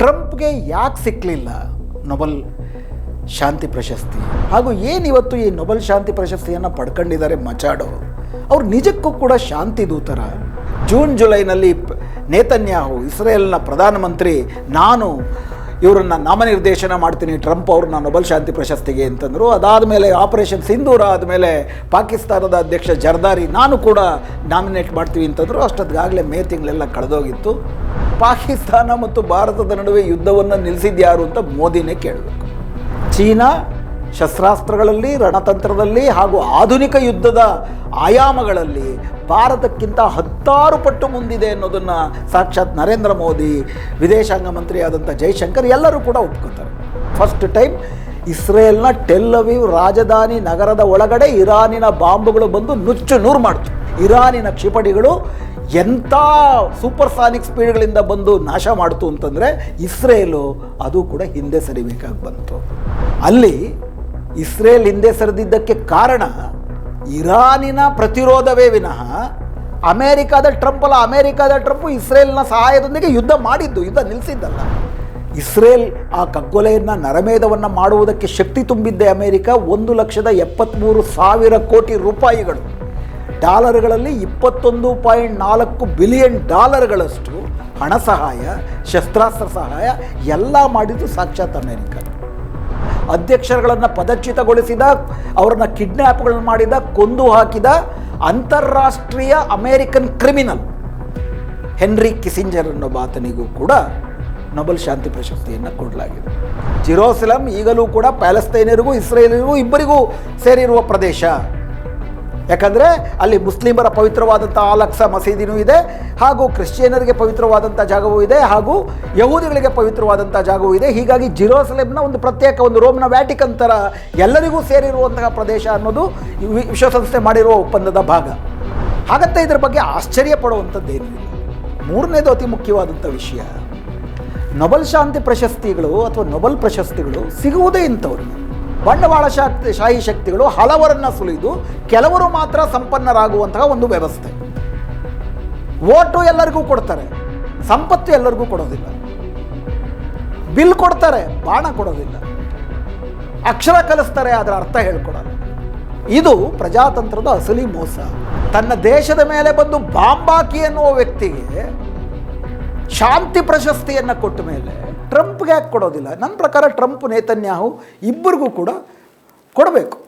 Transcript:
ಟ್ರಂಪ್ಗೆ ಯಾಕೆ ಸಿಕ್ಕಲಿಲ್ಲ ನೊಬೆಲ್ ಶಾಂತಿ ಪ್ರಶಸ್ತಿ? ಹಾಗೂ ಏನು ಇವತ್ತು ಈ ನೊಬೆಲ್ ಶಾಂತಿ ಪ್ರಶಸ್ತಿಯನ್ನು ಪಡ್ಕೊಂಡಿದ್ದಾರೆ ಮಚಾಡೋ? ಅವ್ರು ನಿಜಕ್ಕೂ ಕೂಡ ಶಾಂತಿ ದೂತರ. ಜೂನ್, ಜುಲೈನಲ್ಲಿ ನೇತನ್ಯಾಹು, ಇಸ್ರೇಲ್ನ ಪ್ರಧಾನಮಂತ್ರಿ, ನಾನು ಇವರನ್ನ ನಾಮನಿರ್ದೇಶನ ಮಾಡ್ತೀನಿ, ಟ್ರಂಪ್ ಅವ್ರನ್ನ ನೊಬೆಲ್ ಶಾಂತಿ ಪ್ರಶಸ್ತಿಗೆ ಅಂತಂದರು. ಅದಾದ ಮೇಲೆ ಆಪರೇಷನ್ ಸಿಂಧೂರ ಆದಮೇಲೆ ಪಾಕಿಸ್ತಾನದ ಅಧ್ಯಕ್ಷ ಜರ್ದಾರಿ, ನಾನು ಕೂಡ ನಾಮಿನೇಟ್ ಮಾಡ್ತೀವಿ ಅಂತಂದರು. ಅಷ್ಟೊತ್ತಿಗಾಗಲೇ ಮೇ ತಿಂಗಳೆಲ್ಲ ಕಳೆದೋಗಿತ್ತು. ಪಾಕಿಸ್ತಾನ ಮತ್ತು ಭಾರತದ ನಡುವೆ ಯುದ್ಧವನ್ನು ನಿಲ್ಲಿಸಿದ್ಯಾರು ಅಂತ ಮೋದಿನೇ ಕೇಳಬೇಕು. ಚೀನಾ ಶಸ್ತ್ರಾಸ್ತ್ರಗಳಲ್ಲಿ, ರಣತಂತ್ರದಲ್ಲಿ ಹಾಗೂ ಆಧುನಿಕ ಯುದ್ಧದ ಆಯಾಮಗಳಲ್ಲಿ ಭಾರತಕ್ಕಿಂತ ಹತ್ತಾರು ಪಟ್ಟು ಮುಂದಿದೆ ಅನ್ನೋದನ್ನು ಸಾಕ್ಷಾತ್ ನರೇಂದ್ರ ಮೋದಿ, ವಿದೇಶಾಂಗ ಮಂತ್ರಿಯಾದಂಥ ಜೈಶಂಕರ್ ಎಲ್ಲರೂ ಕೂಡ ಒಪ್ಕೋತಾರೆ. ಫಸ್ಟ್ ಟೈಮ್ ಇಸ್ರೇಲ್ನ ಟೆಲ್ಲವಿವ್ ರಾಜಧಾನಿ ನಗರದ ಒಳಗಡೆ ಇರಾನಿನ ಬಾಂಬುಗಳು ಬಂದು ನುಚ್ಚು ನೂರು ಮಾಡ್ತು. ಇರಾನಿನ ಕ್ಷಿಪಣಿಗಳು ಎಂಥ ಸೂಪರ್ಸಾನಿಕ್ ಸ್ಪೀಡ್ಗಳಿಂದ ಬಂದು ನಾಶ ಮಾಡ್ತು ಅಂತಂದರೆ ಇಸ್ರೇಲು ಅದು ಕೂಡ ಹಿಂದೆ ಸರಿಬೇಕಾಗಿ ಬಂತು. ಅಲ್ಲಿ ಇಸ್ರೇಲ್ ಹಿಂದೆ ಸರಿದಿದ್ದಕ್ಕೆ ಕಾರಣ ಇರಾನಿನ ಪ್ರತಿರೋಧವೇ ವಿನಃ ಅಮೇರಿಕಾದ ಟ್ರಂಪ್ ಅಲ್ಲ, ಅಮೇರಿಕಾದ ಟ್ರಂಪ್ ಇಸ್ರೇಲ್ನ ಸಹಾಯದೊಂದಿಗೆ ಯುದ್ಧ ಮಾಡಿದ್ದು, ಯುದ್ಧ ನಿಲ್ಲಿಸಿದ್ದಲ್ಲ ಇಸ್ರೇಲ್ ಆ ಕಗ್ಗೊಲೆಯನ್ನು, ನರಮೇಧವನ್ನು ಮಾಡುವುದಕ್ಕೆ ಶಕ್ತಿ ತುಂಬಿದ್ದೆ ಅಮೇರಿಕ. ಒಂದು ಲಕ್ಷದ ಎಪ್ಪತ್ತ್ಮೂರು ಸಾವಿರ ಕೋಟಿ ರೂಪಾಯಿಗಳು. ಡಾಲರ್ಗಳಲ್ಲಿ ಇಪ್ಪತ್ತೊಂದು ಪಾಯಿಂಟ್ ನಾಲ್ಕು ಬಿಲಿಯನ್ ಡಾಲರ್ಗಳಷ್ಟು ಹಣ ಸಹಾಯ, ಶಸ್ತ್ರಾಸ್ತ್ರ ಸಹಾಯ ಎಲ್ಲ ಮಾಡಿದ್ದು ಸಾಕ್ಷಾತ್ ಅಮೇರಿಕ. ಅಧ್ಯಕ್ಷರುಗಳನ್ನು ಪದಚ್ಯುತಗೊಳಿಸಿದ, ಅವರನ್ನ ಕಿಡ್ನ್ಯಾಪ್ಗಳನ್ನು ಮಾಡಿದ, ಕೊಂದು ಹಾಕಿದ ಅಂತಾರಾಷ್ಟ್ರೀಯ ಅಮೇರಿಕನ್ ಕ್ರಿಮಿನಲ್ ಹೆನ್ರಿ ಕಿಸಿಂಜರ್ ಅನ್ನೋ ಬಾತನಿಗೂ ಕೂಡ ನೊಬೆಲ್ ಶಾಂತಿ ಪ್ರಶಸ್ತಿಯನ್ನು ಕೊಡಲಾಗಿದೆ. ಜಿರೋಸಲಂ ಈಗಲೂ ಕೂಡ ಪ್ಯಾಲೆಸ್ತೈನರಿಗೂ ಇಸ್ರೇಲಿಗೂ ಇಬ್ಬರಿಗೂ ಸೇರಿರುವ ಪ್ರದೇಶ. ಯಾಕಂದರೆ ಅಲ್ಲಿ ಮುಸ್ಲಿಮರ ಪವಿತ್ರವಾದಂಥ ಆಲಕ್ಸ ಮಸೀದಿನೂ ಇದೆ, ಹಾಗೂ ಕ್ರಿಶ್ಚಿಯನರಿಗೆ ಪವಿತ್ರವಾದಂಥ ಜಾಗವೂ ಇದೆ, ಹಾಗೂ ಯಹೂದಿಗಳಿಗೆ ಪವಿತ್ರವಾದಂಥ ಜಾಗವೂ ಇದೆ. ಹೀಗಾಗಿ ಜಿರೋಸಲೆಮ್ನ ಒಂದು ಪ್ರತ್ಯೇಕ ಒಂದು ರೋಮ್ನ ವ್ಯಾಟಿಕನ್ ಥರ ಎಲ್ಲರಿಗೂ ಸೇರಿರುವಂತಹ ಪ್ರದೇಶ ಅನ್ನೋದು ವಿಶ್ವಸಂಸ್ಥೆ ಮಾಡಿರುವ ಒಪ್ಪಂದದ ಭಾಗ. ಹಾಗತ್ತೆ ಇದರ ಬಗ್ಗೆ ಆಶ್ಚರ್ಯ ಪಡುವಂಥದ್ದೇನಿಲ್ಲ. ಮೂರನೇದು ಅತಿ ಮುಖ್ಯವಾದಂಥ ವಿಷಯ. ನೊಬೆಲ್ ಶಾಂತಿ ಪ್ರಶಸ್ತಿಗಳು ಅಥವಾ ನೊಬೆಲ್ ಪ್ರಶಸ್ತಿಗಳು ಸಿಗುವುದೇ ಇಂಥವ್ರಿಗೆ ಬಂಡವಾಳ ಶಾಕ್ತಿ, ಶಾಹಿ ಶಕ್ತಿಗಳು ಹಲವರನ್ನ ಸುಲಿದು ಕೆಲವರು ಮಾತ್ರ ಸಂಪನ್ನರಾಗುವಂತಹ ಒಂದು ವ್ಯವಸ್ಥೆ. ಓಟು ಎಲ್ಲರಿಗೂ ಕೊಡ್ತಾರೆ, ಸಂಪತ್ತು ಎಲ್ಲರಿಗೂ ಕೊಡೋದಿಲ್ಲ. ಬಿಲ್ ಕೊಡ್ತಾರೆ, ಬಾಣ ಕೊಡೋದಿಲ್ಲ. ಅಕ್ಷರ ಕಲಿಸ್ತಾರೆ ಅದರ ಅರ್ಥ ಹೇಳ್ಕೊಡಲ್ಲ. ಇದು ಪ್ರಜಾತಂತ್ರದ ಅಸಲಿ ಮೋಸ. ತನ್ನ ದೇಶದ ಮೇಲೆ ಬಂದು ಬಾಂಬಾಕಿ ಎನ್ನುವ ವ್ಯಕ್ತಿಗೆ ಶಾಂತಿ ಪ್ರಶಸ್ತಿಯನ್ನು ಕೊಟ್ಟ ಮೇಲೆ ಟ್ರಂಪ್ಗೆ ಯಾಕೆ ಕೊಡೋದಿಲ್ಲ? ನನ್ನ ಪ್ರಕಾರ ಟ್ರಂಪ್ ನೇತನ್ಯಾಹು ಇಬ್ಬರಿಗೂ ಕೂಡ ಕೊಡಬೇಕು.